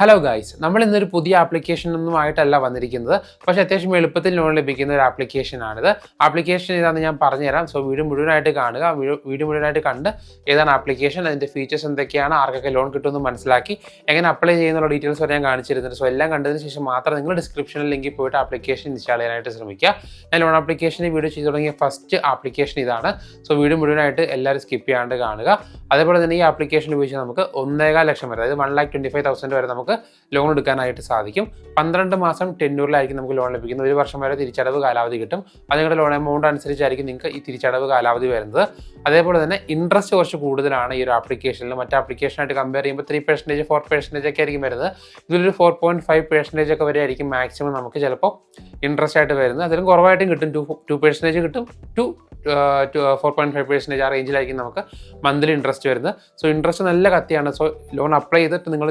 Hello guys നമ്മൾ ഇന്നൊരു പുതിയ ആപ്ലിക്കേഷൻ ഒന്നും ആയിട്ടല്ല വന്നിരിക്കുന്നത്. പക്ഷേ അത്യാവശ്യം എളുപ്പത്തിൽ ലോൺ ലഭിക്കുന്ന ഒരു ആപ്ലിക്കേഷൻ ആണിത്. ആപ്ലിക്കേഷൻ ഏതാണെന്ന് ഞാൻ പറഞ്ഞുതരാം. സോ വീഡിയോ മുഴുവനായിട്ട് കാണുക. വീഡിയോ മുഴുവനായിട്ട് കണ്ട് ഏതാണ് ആപ്ലിക്കേഷൻ അതിന്റെ ഫീച്ചേഴ്സ് എന്തൊക്കെയാണ് ആർക്കൊക്കെ ലോൺ കിട്ടുമെന്ന് മനസ്സിലാക്കി എങ്ങനെ അപ്ലൈ ചെയ്യുന്നുള്ള ഡീറ്റെയിൽസ് വരെ ഞാൻ കാണിച്ചിരുന്നുണ്ട് സോ എല്ലാം കണ്ടതിന് ശേഷം മാത്രം നിങ്ങൾ ഡിസ്ക്രിപ്ഷനിൽ ലിങ്കിൽ പോയിട്ട് ആപ്ലിക്കേഷൻ ഇൻസ്റ്റാൾ ചെയ്യാനായിട്ട് ശ്രമിക്കുക. ഞാൻ ലോൺ ആപ്ലിക്കേഷൻ വീഡിയോ ചെയ്തു തുടങ്ങിയ ഫസ്റ്റ് ആപ്ലിക്കേഷൻ ഇതാണ്. സോ വീഡിയോ മുഴുവനായിട്ട് എല്ലാവരും സ്കിപ്പ് ചെയ്യാണ്ട് കാണുക. അതേപോലെ തന്നെ ഈ ആപ്ലിക്കേഷൻ ഉപയോഗിച്ച് നമുക്ക് ഒന്നേകാൽ ലക്ഷം വരെ അതായത് one lakh twenty five thousand വരെ നമുക്ക് ലോൺ എടുക്കാനായിട്ട് സാധിക്കും. പന്ത്രണ്ട് മാസം ടെന്നൂറിലായിരിക്കും നമുക്ക് ലോൺ ലഭിക്കുന്നത്. ഒരു വർഷം വരെ തിരിച്ചടവ് കാലാവധി കിട്ടും. അത് നിങ്ങളുടെ ലോൺ എമൗണ്ട് അനുസരിച്ചായിരിക്കും നിങ്ങൾക്ക് ഈ തിരിച്ചടവ് കാലാവധി വരുന്നത്. അതേപോലെ തന്നെ ഇൻട്രസ്റ്റ് കുറച്ച് കൂടുതലാണ് ഈ ഒരു ആപ്ലിക്കേഷനിൽ മറ്റ് ആപ്ലിക്കേഷനായിട്ട് കമ്പയർ ചെയ്യുമ്പോൾ ത്രീ പെർസെന്റേജ് ഫോർ പെർസെന്റേജ് ഒക്കെ ആയിരിക്കും വരുന്നത്. ഇതിലൊരു ഫോർ പോയിന്റ് ഫൈവ് പെർസെന്റേജ് ഒക്കെ വരെ ആയിരിക്കും മാക്സിമം നമുക്ക് ചിലപ്പോൾ ഇൻട്രസ്റ്റ് ആയിട്ട് വരുന്നത്. അതിലും കുറവായിട്ടും കിട്ടും. ടു ടു പെർസെന്റേജ് കിട്ടും. Two four point five percentage ആ റേഞ്ചിലായിരിക്കും നമുക്ക് മന്ത്ലി ഇൻട്രസ്റ്റ് വരുന്നത്. സോ ഇൻട്രസ്റ്റ് നല്ല കത്തിയാണ്. സോ ലോൺ അപ്ലൈ ചെയ്തിട്ട് നിങ്ങൾ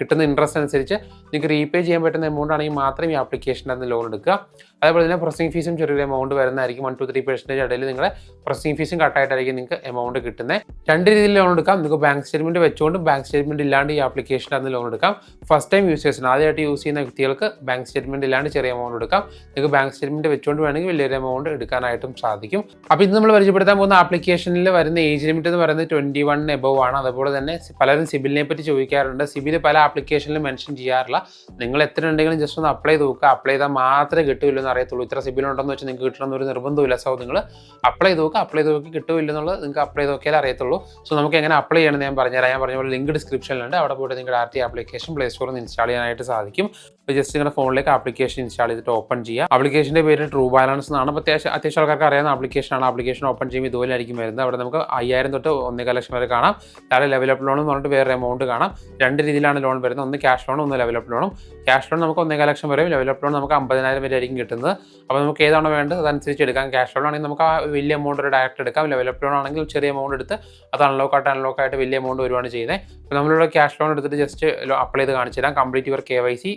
കിട്ടുന്ന ഇൻട്രസ്റ്റ് അനുസരിച്ച് നിങ്ങൾക്ക് റീപേ ചെയ്യാൻ പറ്റുന്ന എമൗണ്ട് ആണെങ്കിൽ മാത്രം ഈ ആപ്ലിക്കേഷന്റെ അകത്ത് ലോൺ എടുക്കുക. അതേപോലെ തന്നെ പ്രൊസസിംഗ് ഫീസും ചെറിയൊരു എമൗണ്ട് വരുന്നതായിരിക്കും. വൺ ടു ത്രീ പെർസെന്റേജ് ഇടയിൽ നിങ്ങളെ പ്രൊസസിംഗ് ഫീസും കട്ടായിട്ടായിരിക്കും നിങ്ങൾക്ക് എമൗണ്ട് കിട്ടുന്നത് രണ്ട് രീതിയിൽ ലോൺ എടുക്കാം. നിങ്ങൾക്ക് ബാങ്ക് സ്റ്റേറ്റ്മെന്റ് വെച്ചുകൊണ്ട് ബാങ്ക് സ്റ്റേറ്റ്മെന്റ് ഇല്ലാണ്ട് ഈ ആപ്ലിക്കേഷന്റെ അകത്ത് ലോൺ എടുക്കാം. ഫസ്റ്റ് ടൈം യൂസേഴ്സിന് ആദ്യമായിട്ട് യൂസ് ചെയ്യുന്ന വ്യക്തികൾക്ക് ബാങ്ക് സ്റ്റേറ്റ്മെന്റ് ഇല്ലാണ്ട് ചെറിയ എമൗണ്ട് എടുക്കാം. നിങ്ങൾക്ക് ബാങ്ക് സ്റ്റേറ്റ്മെന്റ് വെച്ചുകൊണ്ട് വേണമെങ്കിൽ വലിയൊരു എമൗണ്ട് എടുക്കാനായിട്ടും സാധിക്കും. അപ്പോൾ ഇത് നമ്മൾ പരിചയപ്പെടുത്താൻ പോകുന്ന ആപ്ലിക്കേഷനിൽ വരുന്ന ഏജ് ലിമിറ്റ് എന്ന് പറയുന്നത് ട്വന്റി വൺ എബവ് ആണ്. അതുപോലെ തന്നെ പലരും സിബിലിനെ പറ്റി ചോദിക്കാറുണ്ട്. സിബിൽ പല ആപ്ലിക്കേഷനിലും മെൻഷൻ ചെയ്യാറില്ല. നിങ്ങൾ എത്ര ഉണ്ടെങ്കിലും ജസ്റ്റ് ഒന്ന് അപ്ലൈ ചെയ്ത് നോക്കുക അപ്ലൈ ചെയ്താൽ മാത്രമേ കിട്ടില്ല എന്ന് അറിയത്തുള്ളൂ. ഇത്ര സിബിൽ ഉണ്ടെന്ന് വെച്ചാൽ നിങ്ങൾക്ക് കിട്ടണമെന്ന് എന്നൊരു നിർബന്ധമില്ല സോ നിങ്ങൾ അപ്ലൈ ചെയ്ത് നോക്കുക അപ്ലൈ ചെയ്ത് നോക്കി കിട്ടില്ല എന്നുള്ളത് നിങ്ങൾക്ക് അപ്ലൈ ചെയ്ത് നോക്കിയാലേ അറിയത്തുള്ളൂ. സോ നമുക്ക് എങ്ങനെ അപ്ലൈ ചെയ്യണമെന്ന് ഞാൻ പറഞ്ഞുതരാം. ഞാൻ പറഞ്ഞ പോലെ ലിങ്ക് ഡിസ്ക്രിപ്ഷനിലുണ്ട് അവിടെ പോയിട്ട് നിങ്ങളുടെ ആർ ടി ആപ്ലിക്കേഷൻ പ്ലേ സ്റ്റോറിൽ നിന്ന് ഇൻസ്റ്റാൾ ചെയ്യാനായിട്ട് സാധിക്കും. ജസ്റ്റ് നിങ്ങളുടെ ഫോണിലേക്ക് ആപ്ലിക്കേഷൻ ഇൻസ്റ്റാൾ ചെയ്തിട്ട് ഓപ്പൺ ചെയ്യുക ആപ്ലിക്കേഷന്റെ പേര് ട്രൂ ബാലൻസ് എന്നാണ്. അത്യാവശ്യം അത്യാവശ്യം ആൾക്കാർക്ക് അറിയാവുന്ന ആപ്ലിക്കേഷനാണ് ആപ്ലിക്കേഷൻ ഓപ്പൺ ചെയ്യുമ്പോൾ ഇതുപോലെ ആയിരിക്കും വരുന്നത്. അവിടെ നമുക്ക് അയ്യായിരം തൊട്ട് ഒന്നേകാൽ ലക്ഷം വരെ കാണാം. താഴെ ലെവലപ്പ് ലോൺ എന്ന് പറഞ്ഞിട്ട് വേറെ എമൗണ്ട് കാണാം. രണ്ട് രീതിയിലാണ് ലോൺ വരുന്നത്. ഒന്ന് ക്യാഷ് ലോൺ ഒന്ന് ലെവലപ്പ് ലോണും ക്യാഷ് ലോൺ നമുക്ക് ഒന്നേകാൽ ലക്ഷം വരെയും ലെവലപ്പ് ലോൺ നമുക്ക് അമ്പതിനായിരം വരെ ആയിരിക്കും കിട്ടുന്നത്. അപ്പോൾ നമുക്ക് ഏതാണോ വേണ്ടത് അതനുസരിച്ച് എടുക്കാം. ക്യാഷ് ലോൺ ആണെങ്കിൽ നമുക്ക് ആ വലിയ എമൗണ്ട് ഒരു ഡയറക്റ്റ് എടുക്കാം. ലെവലപ്പ് ലോൺ ആണെങ്കിൽ ചെറിയ എമൗണ്ട് എടുത്ത് അത് അൺലോക്ക് ആയിട്ട് അൺലോക്ക് ആയിട്ട് വലിയ എമൗണ്ട് വരുവാണ് ചെയ്യുന്നത്. അപ്പോൾ നമ്മളിവിടെ ക്യാഷ് ലോൺ എടുത്തിട്ട് ജസ്റ്റ് അപ്ലൈ ചെയ്ത് കാണിച്ചു തരാം. Complete your K Y C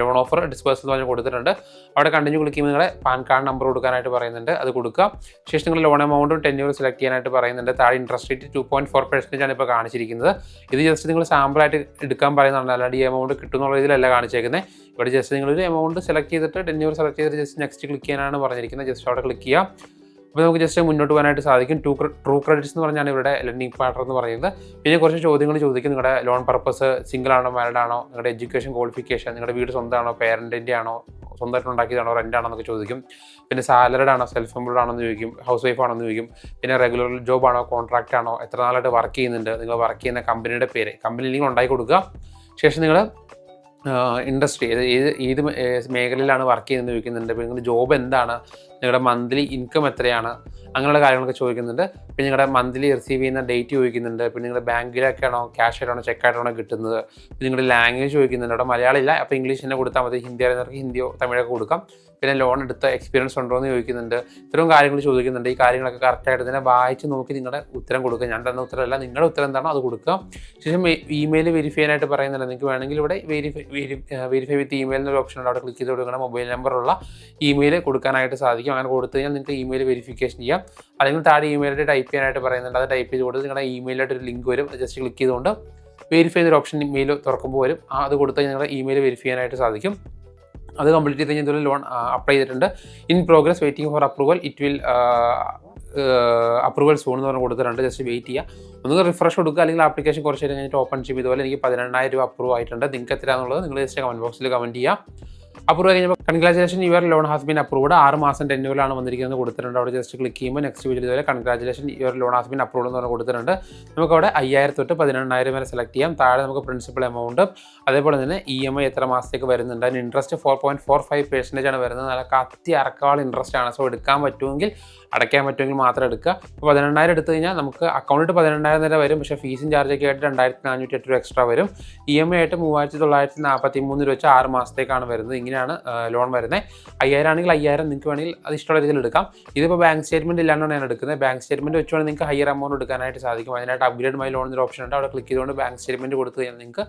loan offer disburse എന്ന് പറഞ്ഞ് കൊടുത്തിട്ടുണ്ട്. അവിടെ കണ്ടിന്യൂ ക്ലിക്ക് ചെയ്യുമ്പോൾ നിങ്ങളെ പാൻ കാർഡ് നമ്പർ കൊടുക്കാനായിട്ട് പറയുന്നുണ്ട്. അത് കൊടുക്കുക. ശേഷം നിങ്ങൾ ലോൺ എമൗണ്ടും ടെന്യൂർ സെലക്ട് ചെയ്യാനായിട്ട് പറയുന്നുണ്ട്. താഴെ interest rate two point four percentage ആണ് ഇപ്പോൾ കാണിച്ചിരിക്കുന്നത്. ഇത് ജസ്റ്റ് നിങ്ങൾ സാമ്പിളായിട്ട് എടുക്കാൻ പറയുന്നതാണ്. അല്ലാണ്ട് ഈ എമൗണ്ട് കിട്ടുന്നുള്ള രീതിയിലല്ല കാണിച്ചേക്കുന്നത് ഇവിടെ ജസ്റ്റ് നിങ്ങൾ ഒരു എമൗണ്ട് സെലക്ട് ചെയ്തിട്ട് ടെന്യൂർ സെലക്ട് ചെയ്തിട്ട് ജസ്റ്റ് നെക്സ്റ്റ് ക്ലിക്ക് ചെയ്യാനാണ് പറഞ്ഞിരിക്കുന്നത്. ജസ്റ്റ് അവിടെ ക്ലിക്ക് ചെയ്യുക അപ്പോൾ നമുക്ക് ജസ്റ്റ് മുന്നോട്ട് പോകാനായിട്ട് സാധിക്കും. ടു ട്രൂ ക്രെഡിറ്റ്സ് എന്ന് പറഞ്ഞാണ് ഇവിടെ ലെൻഡിങ് പാർട്ടർ എന്ന് പറയുന്നത്. പിന്നെ കുറച്ച് ചോദ്യങ്ങൾ ചോദിക്കും. നിങ്ങളുടെ ലോൺ പർപ്പസ് സിംഗിൾ ആണോ മാരിഡ് ആണോ? നിങ്ങളുടെ എഡ്യൂക്കേഷൻ ക്വാളിഫിക്കേഷൻ നിങ്ങളുടെ വീട് സ്വന്തമാണോ പേരന്റിന്റെ ആണോ സ്വന്തമായിട്ട് ഉണ്ടാക്കിയതാണോ റെന്റ് ആണോ എന്നൊക്കെ ചോദിക്കും. പിന്നെ സാലറിഡ് ആണോ സെൽഫ് എംപ്ലോയ്ഡ് ആണോ എന്ന് ചോദിക്കും. ഹൗസ് വൈഫ് ആണോ എന്ന് ചോദിക്കും. പിന്നെ റെഗുലർ ജോബ് ആണോ കോൺട്രാക്ട് ആണോ എത്ര നാളായിട്ട് വർക്ക് ചെയ്യുന്നുണ്ട് നിങ്ങൾ വർക്ക് ചെയ്യുന്ന കമ്പനിയുടെ പേര് കമ്പനി നിങ്ങൾ ഉണ്ടാക്കി കൊടുക്കുക. ശേഷം നിങ്ങൾ ഇൻഡസ്ട്രി ഏത് ഏത് മേഖലയിലാണ് വർക്ക് ചെയ്യുന്നത് ചോദിക്കുന്നുണ്ട്. പിന്നെ ജോബ് എന്താണ്? നിങ്ങളുടെ മന്ത്ലി ഇൻകം എത്രയാണ്? അങ്ങനെയുള്ള കാര്യങ്ങളൊക്കെ ചോദിക്കുന്നുണ്ട്. പിന്നെ നിങ്ങളുടെ മന്ത്ലി റിസീവ് ചെയ്യുന്ന ഡേറ്റ് ചോദിക്കുന്നുണ്ട്. പിന്നെ നിങ്ങളുടെ ബാങ്കിലൊക്കെയാണോ ക്യാഷ് ആയിട്ടാണോ ചെക്ക് ആയിട്ടാണോ കിട്ടുന്നത്? പിന്നെ നിങ്ങളുടെ ലാംഗ്വേജ് ചോദിക്കുന്നുണ്ട്. അവിടെ മലയാളം ഇല്ല അപ്പോൾ ഇംഗ്ലീഷ് തന്നെ കൊടുത്താൽ മതി. ഹിന്ദി അറിയുന്നവർക്ക് ഹിന്ദിയോ തമിഴൊക്കെ കൊടുക്കാം. പിന്നെ ലോൺ എടുത്ത എക്സ്പീരിയൻസ് ഉണ്ടോ എന്ന് ചോദിക്കുന്നുണ്ട്. ഇത്തരം കാര്യങ്ങൾ ചോദിക്കുന്നുണ്ട്. ഈ കാര്യങ്ങളൊക്കെ കറക്റ്റായിട്ട് തന്നെ വായിച്ച് നോക്കി നിങ്ങളുടെ ഉത്തരം കൊടുക്കുക. ഞാൻ തന്ന ഉത്തരമല്ല. നിങ്ങളുടെ ഉത്തരം എന്താണോ അത് കൊടുക്കുക. ശേഷം ഇമെയിൽ വെരിഫൈ ചെയ്യാനായിട്ട് പറയുന്നുണ്ട്. നിങ്ങൾക്ക് വേണമെങ്കിൽ ഇവിടെ വെരിഫൈ വെരിഫൈ വിത്ത് ഇമെയിൽ എന്നൊരു ഓപ്ഷൻ ഉണ്ട്. അവിടെ ക്ലിക്ക് ചെയ്ത് കൊടുക്കണം. മൊബൈൽ നമ്പറുള്ള ഇമെയിൽ കൊടുക്കാനായിട്ട് സാധിക്കും. അങ്ങനെ കൊടുത്തു കഴിഞ്ഞാൽ നിങ്ങൾക്ക് ഇമെയിൽ വെരിഫിക്കേഷൻ ചെയ്യാം. അല്ലെങ്കിൽ താഴെ ഇമെയിലായിട്ട് ടൈപ്പ് ചെയ്യാനായിട്ട് പറയുന്നുണ്ട്. അത് ടൈപ്പ് ചെയ്ത് കൊടുത്ത് നിങ്ങളുടെ ഇമെയിലായിട്ട് ഒരു ലിങ്ക് വരും. ജസ്റ്റ് ക്ലിക്ക് ചെയ്തുകൊണ്ട് വെരിഫൈ എന്നൊരു ഓപ്ഷൻ ഇമെയിൽ തുറക്കുമ്പോൾ വരും. അത് കൊടുത്ത് കഴിഞ്ഞാൽ നിങ്ങളുടെ ഇമെയിൽ വെരിഫൈ ചെയ്യാനായിട്ട് സാധിക്കും. അത് കംപ്ലീറ്റ് ചെയ്ത് കഴിഞ്ഞാൽ ലോൺ അപ്ലൈ ചെയ്തിട്ടുണ്ട്. In progress waiting for approval it will approval soon എന്ന് പറഞ്ഞ് കൊടുത്തിട്ടുണ്ട്. ജസ്റ്റ് വെയിറ്റ് ചെയ്യുക ഒന്ന് റിഫ്രഷ് കൊടുക്കുക. അല്ലെങ്കിൽ ആപ്ലിക്കേഷൻ കുറച്ച് കഴിഞ്ഞിട്ട് ഓപ്പൺ ചെയ്യും ഇതുപോലെ എനിക്ക് പതിനെണ്ണായിരം രൂപ അപ്രൂവ് ആയിട്ടുണ്ട്. നിങ്ങൾക്ക് എത്രയാണെന്നുള്ളത് നിങ്ങൾ ജസ്റ്റ് കമന്റ് ബോക്സിൽ കമന്റ് ചെയ്യുക അപ്രൂവ് കഴിഞ്ഞപ്പോൾ congratulation your loan has been approved ആറ് മാസം ടെന്നൂരിലാണ് വന്നിരിക്കുന്നത്. കൊടുത്തിട്ടുണ്ട്. അവിടെ ജസ്റ്റ് ക്ലിക്ക് ചെയ്യുമ്പോൾ നെക്സ്റ്റ് വീഡിയോ ഇതുപോലെ congratulation your loan has been approved എന്ന് പറഞ്ഞ് കൊടുത്തിട്ടുണ്ട്. നമുക്ക് അവിടെ അയ്യായിരം തൊട്ട് പതിനെണ്ണായിരം വരെ സെലക്ട് ചെയ്യാം. താഴെ നമുക്ക് പ്രിൻസിപ്പൽ എമൗണ്ട് അതേപോലെ തന്നെ ഇ എം ഐ എത്ര മാസത്തേക്ക് വരുന്നുണ്ട്. അതിന് interest four point four five percentage ആണ് വരുന്നത്. നല്ല കത്തി അറക്കാൾ ഇൻട്രസ്റ്റ് ആണ്. സോ എടുക്കാൻ പറ്റുമെങ്കിൽ അടയ്ക്കാൻ പറ്റുമെങ്കിൽ മാത്രം എടുക്കുക. അപ്പോൾ പതിനെണ്ണായിരം എടുത്തു കഴിഞ്ഞാൽ നമുക്ക് അക്കൗണ്ടിൽ പതിനെണ്ണായിരം വരെ വരും. പക്ഷേ ഫീസും ചാർജൊക്കെ ആയിട്ട് രണ്ടായിരത്തി നാനൂറ്റി എട്ട് രൂപ എക്സ്ട്രാ വരും. ഇ എം ഐ ആയിട്ട് മൂവായിരത്തി തൊള്ളായിരത്തി നാൽപ്പത്തി മൂന്ന് രൂപ വെച്ച് ആറ് മാസത്തേക്കാണ് വരുന്നത്. ഇങ്ങനെ ഇങ്ങനെയാണ് ലോൺ വരുന്നത് അയ്യായിരം ആണെങ്കിൽ അയ്യായിരം നിങ്ങൾക്ക് വേണമെങ്കിൽ അത് ഇഷ്ടമുള്ള രീതിയിൽ എടുക്കാം. ഇതിപ്പോൾ ബാങ്ക് സ്റ്റേറ്റ്മെന്റ് ഇല്ലാണ്ടാണ് ഞാൻ എടുക്കുന്നത്. ബാങ്ക് സ്റ്റേറ്റ്മെന്റ് വെച്ചുകൊണ്ട് നിങ്ങൾക്ക് ഹയർ എമൗണ്ട് എടുക്കാനായിട്ട് സാധിക്കും. അതിനായിട്ട് അപ്ഗ്രേഡ് മൈ ലോൺ എന്നൊരു ഓപ്ഷൻ ഉണ്ട്. അവിടെ ക്ലിക്ക് ചെയ്തുകൊണ്ട് ബാങ്ക് സ്റ്റേറ്റ്മെന്റ് കൊടുത്തു കഴിഞ്ഞാൽ നിങ്ങൾക്ക്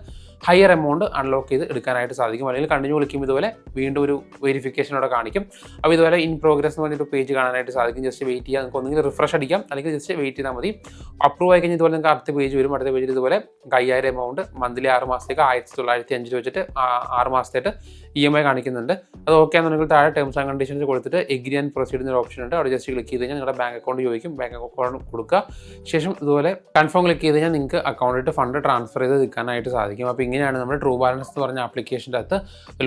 ഹയർ എമൗണ്ട് അൺലോക്ക് ചെയ്ത് എടുക്കാനായിട്ട് സാധിക്കും. അല്ലെങ്കിൽ കണ്ടിന്യൂ വിളിക്കും ഇതുപോലെ വീണ്ടും ഒരു വെരിഫിക്കേഷൻ അവിടെ കാണിക്കും. അപ്പോൾ ഇതുപോലെ ഇൻ പ്രോഗ്രസ് എന്ന് പറഞ്ഞിട്ട് പേജ് കാണാനായിട്ട് സാധിക്കും. ജസ്റ്റ് വെയിറ്റ് ചെയ്യാം. നിങ്ങൾക്ക് ഒന്നുകിൽ റിഫ്രഷ് അടിക്കാം. അല്ലെങ്കിൽ ജസ്റ്റ് വെയിറ്റ് ചെയ്താൽ മതി. അപ്രൂവ് ആയി കഴിഞ്ഞാൽ ഇതുപോലെ നിങ്ങൾക്ക് അടുത്ത പേജ് വരും. അടുത്ത പേജിൽ ഇതുപോലെ അയ്യായിരം എമൗണ്ട് മന്ത്ലി ആറ് മാസത്തേക്ക് ആയിരത്തി തൊള്ളായിരത്തി അഞ്ച് വെച്ചിട്ട് ആറ് മാസത്തേക്ക് ഇ എം ഐ കാണിക്കുന്നുണ്ട്. അത് ഓക്കെ ആണെന്നുണ്ടെങ്കിൽ താഴെ ടേംസ് ആൻഡ് കണ്ടീഷൻസ് കൊടുത്തിട്ട് എഗ്രി ആൻഡ് പ്രൊസീഡ് എന്നൊരു ഓപ്ഷൻ ഉണ്ട്. അവിടെ ജസ്റ്റ് ക്ലിക്ക് ചെയ്ത് കഴിഞ്ഞാൽ നിങ്ങളുടെ ബാങ്ക് അക്കൗണ്ട് ചോദിക്കും. ബാങ്ക് അക്കൗണ്ട് കൊടുക്കുക. ശേഷം ഇതുപോലെ കൺഫേം ക്ലിക്ക് ചെയ്ത് കഴിഞ്ഞാൽ നിങ്ങൾക്ക് അക്കൗണ്ടിൽ ഫണ്ട് ട്രാൻസ്ഫർ ചെയ്ത് നിൽക്കാനായിട്ട് സാധിക്കും. അപ്പോൾ ഇങ്ങനെയാണ് നമ്മൾ ട്രൂ ബാലൻസ് എന്ന് പറഞ്ഞ ആപ്ലിക്കേഷന്റെ അകത്ത്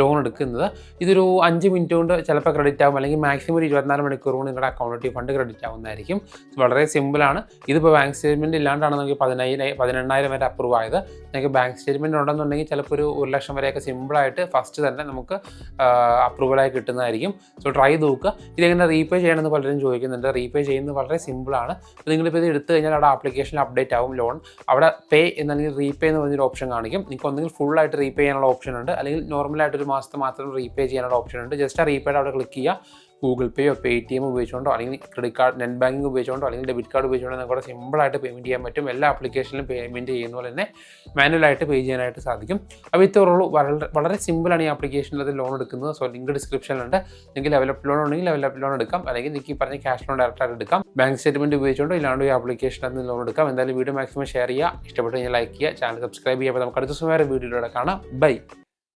ലോൺ എടുക്കുന്നത്. ഇതൊരു അഞ്ച് മിനിറ്റ് കൊണ്ട് ചിലപ്പോൾ ക്രെഡിറ്റ് ആകും അല്ലെങ്കിൽ മാക്സിമം ഒരു ഇരുപത്തിനാല് മണിക്കൂർ കൊണ്ട് നിങ്ങളുടെ അക്കൗണ്ടിൽ ഫണ്ട് ക്രെഡിറ്റ് ആവുന്നതായിരിക്കും. വളരെ സിമ്പിളാണ് ഇതിപ്പോൾ ബാങ്ക് സ്റ്റേറ്റ്മെന്റ് ഇല്ലാണ്ടാണ് നമുക്ക് പതിനായിരം പതിനെണ്ണായിരം വരെ അപ്രൂവ് ആയത്. നിങ്ങൾക്ക് ബാങ്ക് സ്റ്റേറ്റ്മെന്റ് ഉണ്ടെന്നുണ്ടെങ്കിൽ ചിലപ്പോൾ ഒരു ഒരു ലക്ഷം വരെയൊക്കെ സിമ്പിളായിട്ട് ഫസ്റ്റ് തന്നെ നമുക്ക് അപ്രൂവലായി കിട്ടുന്നതായിരിക്കും. സോ ട്രൈ നോക്കുക. ഇതെങ്ങനെ റീപേ ചെയ്യണമെന്ന് പലരും ചോദിക്കുന്നുണ്ട്. റീപേ ചെയ്യുന്നത് വളരെ സിമ്പിളാണ് നിങ്ങളിപ്പോൾ ഇത് എടുത്തു കഴിഞ്ഞാൽ അവിടെ ആപ്ലിക്കേഷനിൽ അപ്ഡേറ്റ് ആവും ലോൺ അവിടെ പേ എന്നല്ലെങ്കിൽ റീപേ എന്ന് പറഞ്ഞൊരു ഓപ്ഷൻ കാണിക്കും. നിങ്ങൾക്ക് ഒന്നെങ്കിൽ ഫുൾ ആയിട്ട് റീപേ ചെയ്യാനുള്ള ഓപ്ഷൻ ഉണ്ട്. അല്ലെങ്കിൽ നോർമലായിട്ട് ഒരു മാസത്തെ മാത്രം റീപേ ചെയ്യാനുള്ള ഓപ്ഷൻ ഉണ്ട്. ജസ്റ്റ് ആ റീപേയുടെ അവിടെ ക്ലിക്ക് ചെയ്യുക. ഗൂഗിൾ പേയോ പേ ടി എം ഉപയോഗിച്ചുകൊണ്ടോ അല്ലെങ്കിൽ ക്രെഡിറ്റ് കാർഡ് നെറ്റ് ബാങ്കിങ് ഉപയോഗിച്ചുകൊണ്ടോ അല്ലെങ്കിൽ ഡെബിറ്റ് കാർഡ് ഉപയോഗിച്ചുകൊണ്ടോ നിങ്ങൾക്ക് സിമ്പിളായിട്ട് പേയ്മെന്റ് ചെയ്യാൻ പറ്റും. എല്ലാ ആപ്ലിക്കേഷനിലും പേയ്മെന്റ് ചെയ്യുന്ന പോലെ തന്നെ മാനുവലായിട്ട് പേ ചെയ്യാനായിട്ട് സാധിക്കും. അപ്പോൾ ഇത്രയുള്ളൂ വളരെ വളരെ സിമ്പിളാണ് ഈ ആപ്ലിക്കേഷനിൽ അത് ലോൺ എടുക്കുന്നത്. സോ ലിങ്ക് ഡിസ്ക്രിപ്ഷനിലുണ്ട് നിങ്ങൾക്ക് ലെവലപ്പ് ലോൺ ഉണ്ടെങ്കിൽ ലെവലപ്പ് ലോൺ എടുക്കാം. അല്ലെങ്കിൽ നിങ്ങൾക്ക് പറഞ്ഞ ക്യാഷ് ലോൺ ഡയറക്റ്റായിട്ട് എടുക്കാം. ബാങ്ക് സ്റ്റേറ്റ്മെന്റ് ഉപയോഗിച്ചുകൊണ്ടോ ഇല്ലാണ്ട് ഈ ആപ്ലിക്കേഷനിൽ നിന്ന് ലോൺ എടുക്കാം. എന്തായാലും വീഡിയോ മാക്സിമം ഷെയർ ചെയ്യുക. ഇഷ്ടപ്പെട്ട് കഴിഞ്ഞാൽ ലൈക്ക് ചെയ്യുക. ചാനൽ സബ്സ്ക്രൈബ് ചെയ്യുക. അപ്പോൾ നമുക്ക് അടുത്ത വേറെ വീഡിയോയിലൂടെ കാണാം. ബൈ